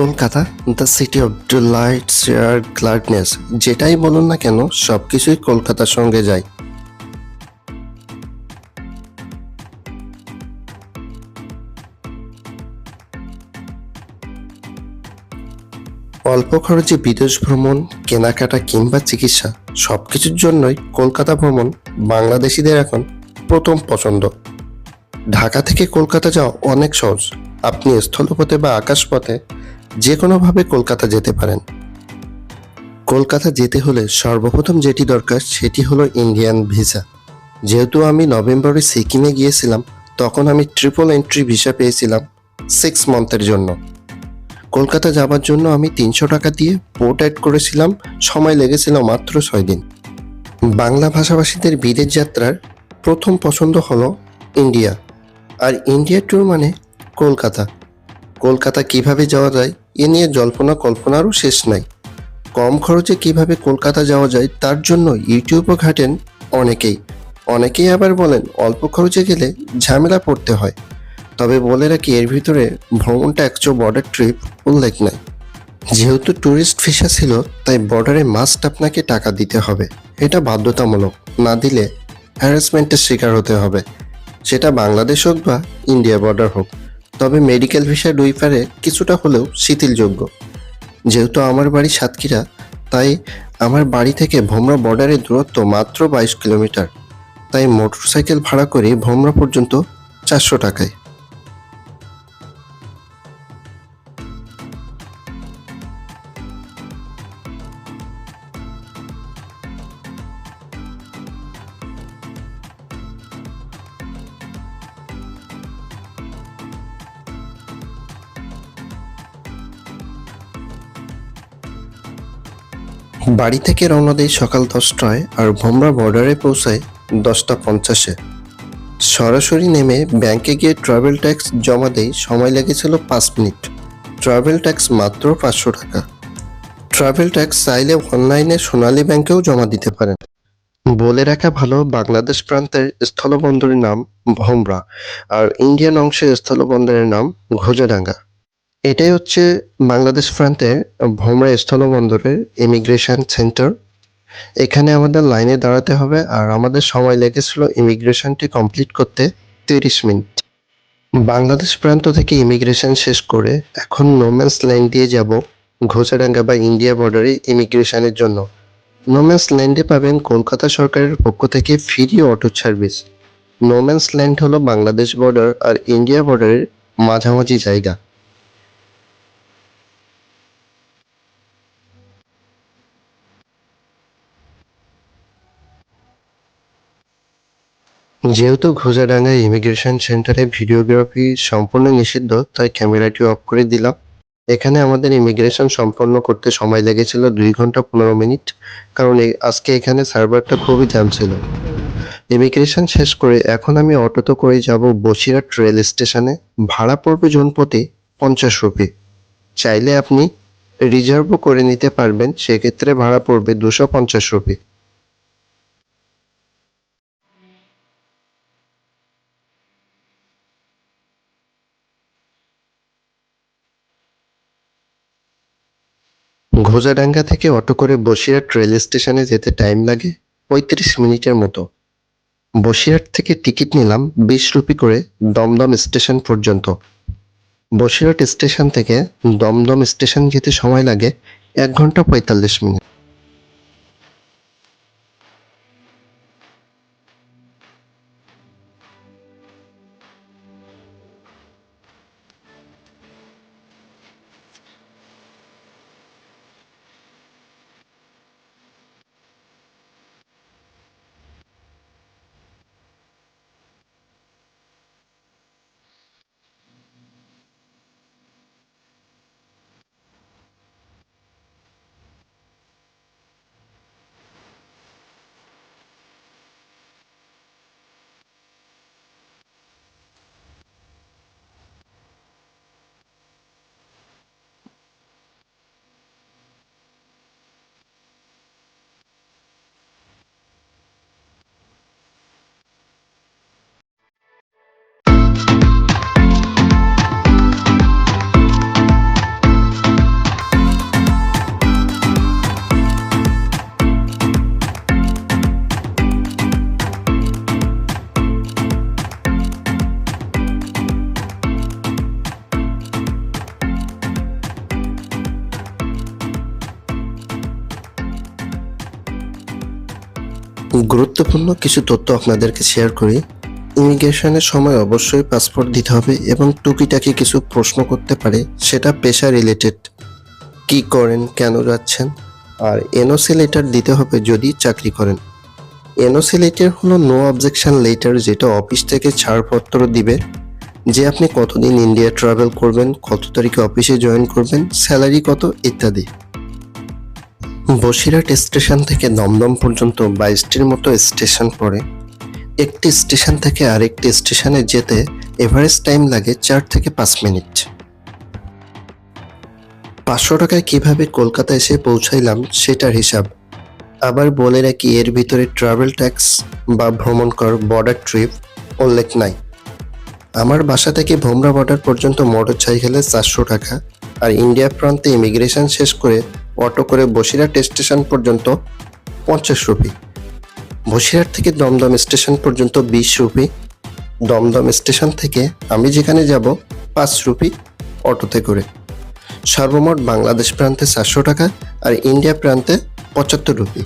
Kolkata the city of delight share gladness যেটাই বলুন না কেন সব কিছুই কলকাতার সঙ্গে যায়। অল্প খরচে বিদেশ ভ্রমণ, কেনাকাটা কিংবা চিকিৎসা সব কিছুর জন্যই কলকাতা ভ্রমণ বাংলাদেশিদের এখন প্রথম পছন্দ। ঢাকা থেকে কলকাতা যাওয়া অনেক সহজ। আপনি স্থলপথে বা আকাশপথে যে কোনোভাবে কলকাতা যেতে পারেন। কলকাতা যেতে হলে সর্বপ্রথম যেটি দরকার সেটি হলো ইন্ডিয়ান ভিসা। যেহেতু আমি নভেম্বরে সিকিমে গিয়েছিলাম, তখন আমি ট্রিপল এন্ট্রি ভিসা পেয়েছিলাম সিক্স মান্থের জন্য। কলকাতা যাওয়ার জন্য আমি তিনশো টাকা দিয়ে পোর্ট অ্যাড করেছিলাম, সময় লেগেছিল মাত্র ছয় দিন। বাংলা ভাষাভাষীদের বিদেশ যাত্রার প্রথম পছন্দ হলো ইন্ডিয়া। আর ইন্ডিয়া ট্যুর মানে কলকাতা। কলকাতা কীভাবে যাওয়া যায়, এ নিয়ে জল্পনা কল্পনারও শেষ নাই। কম খরচে কীভাবে কলকাতা যাওয়া যায়, তার জন্য ইউটিউবও ঘাটেন অনেকেই। অনেকেই আবার বলেন, অল্প খরচে গেলে ঝামেলা পড়তে হয়। তবে বলে রাখি, এর ভিতরে ভ্রমণটা ও বর্ডার ট্রিপ উল্লেখ নাই। যেহেতু ট্যুরিস্ট ভিসা ছিল, তাই বর্ডারে মাস্ট আপনাকে টাকা দিতে হবে। এটা বাধ্যতামূলক, না দিলে হ্যারাসমেন্টের শিকার হতে হবে। সেটা বাংলাদেশ হোক বা ইন্ডিয়া বর্ডার হোক। তবে মেডিকেল ভিসা দুই পারে কিছুটা হলেও শিথিলযোগ্য। যেহেতু আমার বাড়ি সাতক্ষীরা, তাই আমার বাড়ি থেকে ভোমরা বর্ডারের দূরত্ব মাত্র বাইশ কিলোমিটার। তাই মোটরসাইকেল ভাড়া করে ভোমরা পর্যন্ত চারশো টাকায়। বাড়ি থেকে রওনা দেই সকাল দশটায় আর ভোমরা বর্ডারে পৌঁছায় দশটা পঞ্চাশে। সরাসরি নেমে ব্যাংকে গিয়ে ট্রাভেল ট্যাক্স জমা দেই, সময় লেগেছিল পাঁচ মিনিট। ট্রাভেল ট্যাক্স মাত্র পাঁচশো টাকা। ট্রাভেল ট্যাক্স চাইলে অনলাইনে সোনালী ব্যাংকেও জমা দিতে পারেন। বলে রাখা ভালো, বাংলাদেশ প্রান্তের স্থলবন্দরের নাম ভোমরা আর ইন্ডিয়ান অংশের স্থলবন্দরের নাম ঘোজাডাঙ্গা। এটাই হচ্ছে বাংলাদেশ প্রান্তের ভোমরা স্থলবন্দরের ইমিগ্রেশন সেন্টার এখানে আমাদের লাইনে দাঁড়াতে হবে আর আমাদের সময় লেগেছিল ইমিগ্রেশনটি কমপ্লিট করতে তিরিশ মিনিট। বাংলাদেশ প্রান্ত থেকে ইমিগ্রেশন শেষ করে এখন নোম্যান্স লাইন দিয়ে যাব ঘোষাডাঙ্গা বা ইন্ডিয়া বর্ডারে ইমিগ্রেশনের জন্য। নোম্যান্স ল্যান্ডে পাবেন কলকাতা সরকারের পক্ষ থেকে free auto service no man's land হলো বাংলাদেশ বর্ডার আর ইন্ডিয়া বর্ডারের মাঝামাঝি জায়গা। যেহেতু ঘোষাডাঙ্গায় ইমিগ্রেশন সেন্টারে ভিডিওগ্রাফি সম্পূর্ণ নিষিদ্ধ, তাই ক্যামেরাটি অফ করে দিলাম। এখানে আমাদের ইমিগ্রেশন সম্পন্ন করতে সময় লেগেছিল দুই ঘণ্টা পনেরো মিনিট, কারণ আজকে এখানে সার্ভারটা খুবই জ্যাম ছিল। ইমিগ্রেশন শেষ করে এখন আমি অটোতে করে যাব বসিরহাট রেল স্টেশনে। ভাড়া পড়বে জনপতি পঞ্চাশ রুপি। চাইলে আপনি রিজার্ভও করে নিতে পারবেন, সেক্ষেত্রে ভাড়া পড়বে দুশো পঞ্চাশ রুপি। ঘোজাডাঙ্গা থেকে অটো করে বসিরহাট রেল স্টেশনে যেতে টাইম লাগে পঁয়ত্রিশ মিনিটের মতো। বসিরহাট থেকে টিকিট নিলাম বিশ রুপি করে দমদম স্টেশন পর্যন্ত। বসিরহাট স্টেশন থেকে দমদম স্টেশন যেতে সময় লাগে এক ঘণ্টা পঁয়তাল্লিশ মিনিট। গুরুত্বপূর্ণ কিছু তথ্য আপনাদেরকে শেয়ার করি। ইমিগ্রেশনের সময় অবশ্যই পাসপোর্ট দিতে হবে এবং টুকিটাকি কিছু প্রশ্ন করতে পারে, সেটা পেশা রিলেটেড কি করেন, কেন যাচ্ছেন? আর এনওসি লেটার দিতে হবে যদি চাকরি করেন। এনওসি লেটার হলো নো অবজেকশন লেটার যেটা অফিস থেকে ছাড়পত্র দিবে, যে আপনি কতদিন ইন্ডিয়া ট্রাভেল করবেন, কত তারিখে অফিসে জয়েন করবেন স্যালারি কত, ইত্যাদি। বসিরহাট স্টেশন থেকে দমদম পর্যন্ত বাইশটির মতো স্টেশন পড়ে। একটি স্টেশন থেকে আরেকটি স্টেশনে যেতে এভারেজ টাইম লাগে চার থেকে পাঁচ মিনিট। পাঁচশো টাকায় কীভাবে কলকাতা এসে পৌঁছাইলাম সেটার হিসাব। আবার বলে রাখি, এর ভিতরে ট্রাভেল ট্যাক্স বা ভ্রমণ কর বর্ডার ট্রিপ উল্লেখ নাই। আমার বাসা থেকে ভোমরা বর্ডার পর্যন্ত মোটর সাইকেলে চারশো টাকা, আর ইন্ডিয়া প্রান্তে ইমিগ্রেশন শেষ করে অটো করে বসিরহাট স্টেশন পর্যন্ত পঞ্চাশ রুপি। বসিরহাট থেকে দমদম স্টেশন পর্যন্ত বিশ রুপি। দমদম স্টেশন থেকে আমি যেখানে যাব, পাঁচ রুপি অটোতে করে। সর্বমোট বাংলাদেশ প্রান্তে চারশো টাকা আর ইন্ডিয়া প্রান্তে পঁচাত্তর রুপি।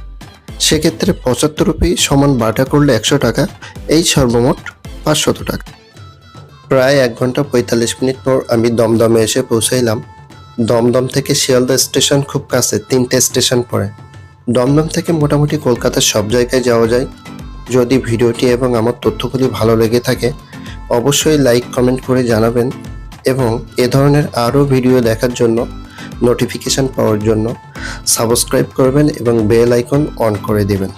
সেক্ষেত্রে পঁচাত্তর রুপি সমান বাটা করলে একশো টাকা, এই সর্বমোট পাঁচশত টাকা। প্রায় এক ঘণ্টা পঁয়তাল্লিশ মিনিট পর আমি দমদমে এসে পৌঁছাইলাম। দমদম থেকে শিয়ালদা স্টেশন খুব কাছে, তিনটে স্টেশন পড়ে। দমদম থেকে মোটামুটি কলকাতার সব জায়গায় যাওয়া যায়। যদি ভিডিওটি এবং আমার তথ্যগুলি ভালো লেগে থাকে, অবশ্যই লাইক, কমেন্ট করে জানাবেন এবং এ ধরনের আরও ভিডিও দেখার জন্য নোটিফিকেশন পাওয়ার জন্য সাবস্ক্রাইব করবেন এবং বেল আইকন অন করে দিবেন।